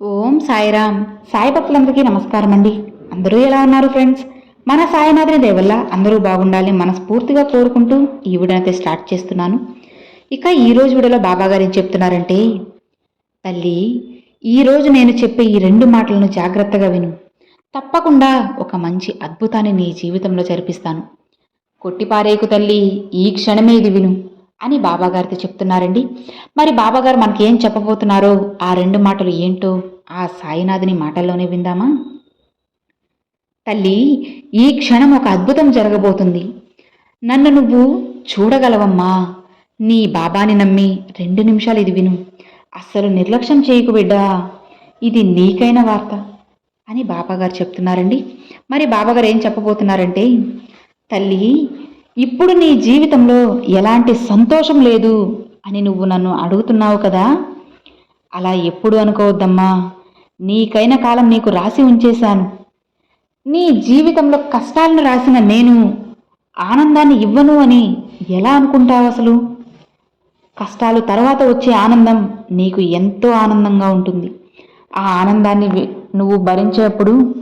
ఓం సాయిరామ్. సాయి భక్తులందరికీ నమస్కారం అండి అందరూ ఎలా ఉన్నారు ఫ్రెండ్స్? మన సాయినాథుని దేవల్ల అందరూ బాగుండాలి మనస్ఫూర్తిగా కోరుకుంటూ ఈ వీడియో స్టార్ట్ చేస్తున్నాను. ఇక ఈ రోజు వీడియోలో బాబా గారు ఏం చెప్తున్నారంటే తల్లి ఈరోజు నేను చెప్పే ఈ రెండు మాటలను జాగ్రత్తగా విను. తప్పకుండా ఒక మంచి అద్భుతాన్ని నీ జీవితంలో జరిపిస్తాను. కొట్టిపారేకు తల్లి ఈ క్షణమే ఇది విను. అని బాబాగారితో చెప్తున్నారండి. మరి బాబాగారు మనకి ఏం చెప్పబోతున్నారో ఆ రెండు మాటలు ఏంటో ఆ సాయినాథుని మాటల్లోనే విందామా? తల్లి ఈ క్షణం ఒక అద్భుతం జరగబోతుంది. నన్ను నువ్వు చూడగలవమ్మా. నీ బాబాని నమ్మి రెండు నిమిషాలు ఇది విను. అస్సలు నిర్లక్ష్యం చేయకు బిడ్డా. ఇది నీకైన వార్త అని బాబాగారు చెప్తున్నారండి. మరి బాబాగారు ఏం చెప్పబోతున్నారంటే తల్లి ఇప్పుడు నీ జీవితంలో ఎలాంటి సంతోషం లేదు అని నువ్వు నన్ను అడుగుతున్నావు కదా? అలా ఎప్పుడు అనుకోవద్దమ్మా. నీకైన కాలం నీకు రాసి ఉంచేశాను. నీ జీవితంలో కష్టాలను రాసిన నేను ఆనందాన్ని ఇవ్వను అని ఎలా అనుకుంటావు అసలు? కష్టాలు తర్వాత వచ్చే ఆనందం నీకు ఎంతో ఆనందంగా ఉంటుంది. ఆ ఆనందాన్ని నువ్వు భరించేప్పుడు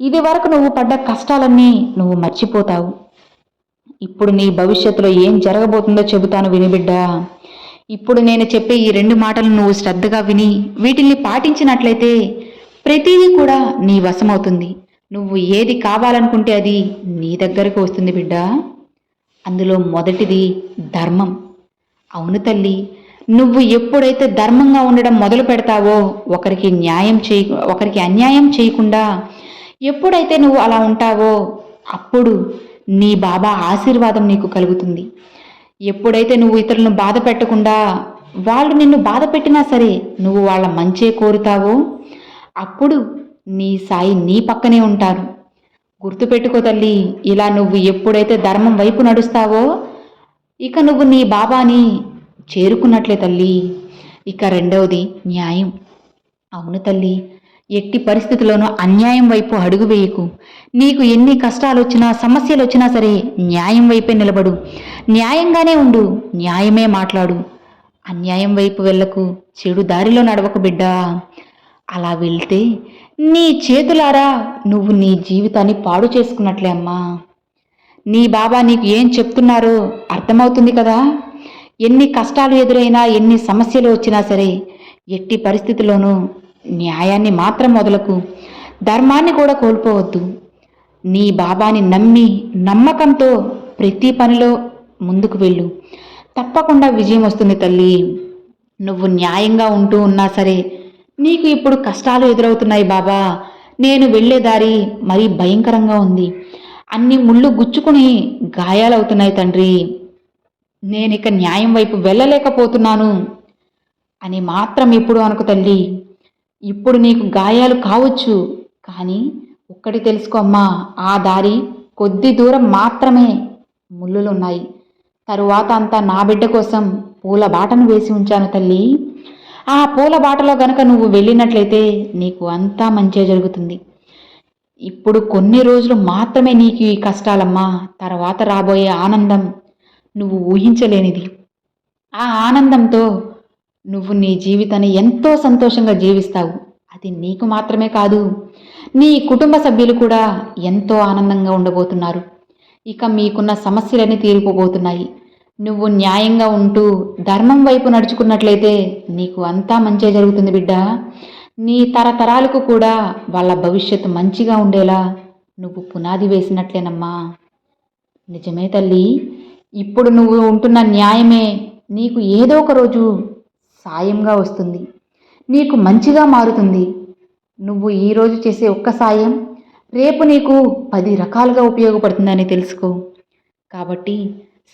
ఇది వరకు నువ్వు పడ్డ కష్టాలన్నీ నువ్వు మర్చిపోతావు. ఇప్పుడు నీ భవిష్యత్తులో ఏం జరగబోతుందో చెబుతాను వినిబిడ్డా ఇప్పుడు నేను చెప్పే ఈ రెండు మాటలు నువ్వు శ్రద్ధగా విని వీటిల్ని పాటించినట్లయితే ప్రతిదీ కూడా నీ వశమవుతుంది. నువ్వు ఏది కావాలనుకుంటే అది నీ దగ్గరకు వస్తుంది బిడ్డా. అందులో మొదటిది ధర్మం. అవును తల్లి నువ్వు ఎప్పుడైతే ధర్మంగా ఉండడం మొదలు పెడతావో ఒకరికి న్యాయం చేయ ఒకరికి అన్యాయం చేయకుండా ఎప్పుడైతే నువ్వు అలా ఉంటావో అప్పుడు నీ బాబా ఆశీర్వాదం నీకు కలుగుతుంది. ఎప్పుడైతే నువ్వు ఇతరులను బాధ పెట్టకుండా వాళ్ళు నిన్ను బాధ పెట్టినా సరే నువ్వు వాళ్ళ మంచే కోరుతావో అప్పుడు నీ సాయి నీ పక్కనే ఉంటారు గుర్తుపెట్టుకో తల్లి ఇలా నువ్వు ఎప్పుడైతే ధర్మం వైపు నడుస్తావో ఇక నువ్వు నీ బాబాని చేరుకున్నట్లే తల్లి. ఇక రెండవది న్యాయం. అవును తల్లి ఎట్టి పరిస్థితుల్లోనూ అన్యాయం వైపు అడుగు వేయకు. నీకు ఎన్ని కష్టాలు వచ్చినా సమస్యలు వచ్చినా సరే న్యాయం వైపే నిలబడు. న్యాయంగానే ఉండు న్యాయమే మాట్లాడు. అన్యాయం వైపు వెళ్ళకు చెడు దారిలో నడవకు బిడ్డా. అలా వెళ్తే నీ చేతులారా నువ్వు నీ జీవితాన్ని పాడు చేసుకున్నట్లే అమ్మా. నీ బాబా నీకు ఏం చెప్తున్నారో అర్థమవుతుంది కదా. ఎన్ని కష్టాలు ఎదురైనా ఎన్ని సమస్యలు వచ్చినా సరే ఎట్టి పరిస్థితిలోనూ న్యాయాన్ని మాత్రం మొదలకు ధర్మాన్ని కూడా కోల్పోవద్దు. నీ బాబాని నమ్మి నమ్మకంతో ప్రతి పనిలో ముందుకు వెళ్ళు. తప్పకుండా విజయం వస్తుంది తల్లి. నువ్వు న్యాయంగా ఉంటూ ఉన్నా సరే నీకు ఇప్పుడు కష్టాలు ఎదురవుతున్నాయి బాబా. నేను వెళ్ళే దారి మరీ భయంకరంగా ఉంది. అన్ని ముళ్ళు గుచ్చుకుని గాయాలవుతున్నాయి తండ్రి. నేనిక న్యాయం వైపు వెళ్ళలేకపోతున్నాను అని మాత్రం ఇప్పుడు అనుకు తల్లి. ఇప్పుడు నీకు గాయాలు కావచ్చు కానీ ఒక్కటి తెలుసుకో అమ్మా ఆ దారి కొద్ది దూరం మాత్రమే ముళ్ళులున్నాయి. తరువాత అంతా నా బిడ్డ కోసం పూల బాటను వేసి ఉంచాను తల్లి. ఆ పూల బాటలో గనక నువ్వు వెళ్ళినట్లయితే నీకు అంతా మంచే జరుగుతుంది. ఇప్పుడు కొన్ని రోజులు మాత్రమే నీకు ఈ కష్టాలమ్మా తర్వాత రాబోయే ఆనందం నువ్వు ఊహించలేనిది. ఆ ఆనందంతో నువ్వు నీ జీవితాన్ని ఎంతో సంతోషంగా జీవిస్తావు. అది నీకు మాత్రమే కాదు నీ కుటుంబ సభ్యులు కూడా ఎంతో ఆనందంగా ఉండబోతున్నారు. ఇక మీకున్న సమస్యలన్నీ తీరిపోబోతున్నాయి. నువ్వు న్యాయంగా ఉంటూ ధర్మం వైపు నడుచుకున్నట్లయితే నీకు అంతా మంచే జరుగుతుంది బిడ్డ. నీ తరతరాలకు కూడా వాళ్ళ భవిష్యత్తు మంచిగా ఉండేలా నువ్వు పునాది వేసినట్లేనమ్మా. నిజమే తల్లి ఇప్పుడు నువ్వు ఉంటున్న న్యాయమే నీకు ఏదో ఒక రోజు సాయంగా వస్తుంది. నీకు మంచిగా మారుతుంది. నువ్వు ఈరోజు చేసే ఒక్క సాయం రేపు నీకు పది రకాలుగా ఉపయోగపడుతుందని తెలుసుకో. కాబట్టి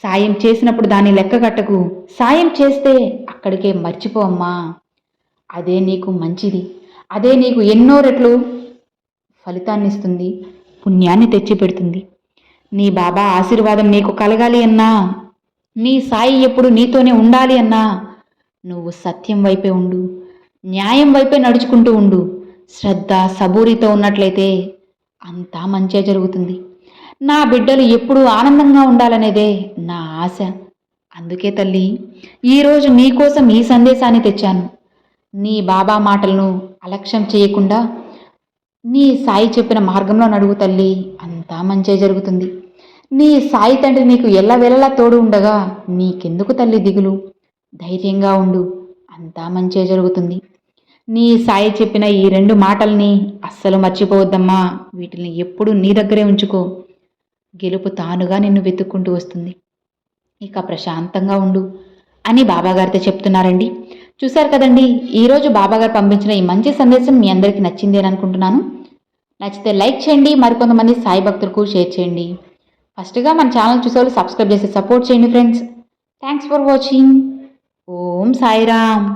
సాయం చేసినప్పుడు దాన్ని లెక్క కట్టకు. సాయం చేస్తే అక్కడికే మర్చిపోమ్మా అదే నీకు మంచిది. అదే నీకు ఎన్నో రెట్లు ఫలితాన్ని ఇస్తుంది పుణ్యాన్ని తెచ్చిపెడుతుంది. నీ బాబా ఆశీర్వాదం నీకు కలగాలి అన్నా. నీ సాయి ఎప్పుడు నీతోనే ఉండాలి అన్నా. నువ్వు సత్యం వైపే ఉండు న్యాయం వైపే నడుచుకుంటూ ఉండు. శ్రద్ధ సబూరితో ఉన్నట్లయితే అంతా మంచే జరుగుతుంది. నా బిడ్డలు ఎప్పుడూ ఆనందంగా ఉండాలనేదే నా ఆశ. అందుకే తల్లి ఈరోజు నీకోసం ఈ సందేశాన్ని తెచ్చాను. నీ బాబా మాటలను అలక్ష్యం చేయకుండా నీ సాయి చెప్పిన మార్గంలో నడుగు తల్లి అంతా మంచే జరుగుతుంది. నీ సాయి తండ్రి నీకు ఎల్లవేళలా తోడు ఉండగా నీకెందుకు తల్లి దిగులు? ధైర్యంగా ఉండు. అంతా మంచే జరుగుతుంది. నీ సాయి చెప్పిన ఈ రెండు మాటల్ని అస్సలు మర్చిపోవద్దమ్మా. వీటిని ఎప్పుడూ నీ దగ్గరే ఉంచుకో. గెలుపు తానుగా నిన్ను వెతుక్కుంటూ వస్తుంది. ఇక ప్రశాంతంగా ఉండు అని బాబాగారితో చెప్తున్నారండి. చూశారు కదండి ఈరోజు బాబాగారు పంపించిన ఈ మంచి సందేశం మీ అందరికీ నచ్చింది అని అనుకుంటున్నాను. నచ్చితే లైక్ చేయండి మరికొంతమంది సాయి భక్తులకు షేర్ చేయండి. ఫస్ట్గా మన ఛానల్ చూసేవాళ్ళు సబ్స్క్రైబ్ చేసి సపోర్ట్ చేయండి friends. Thanks for watching. Om Sairam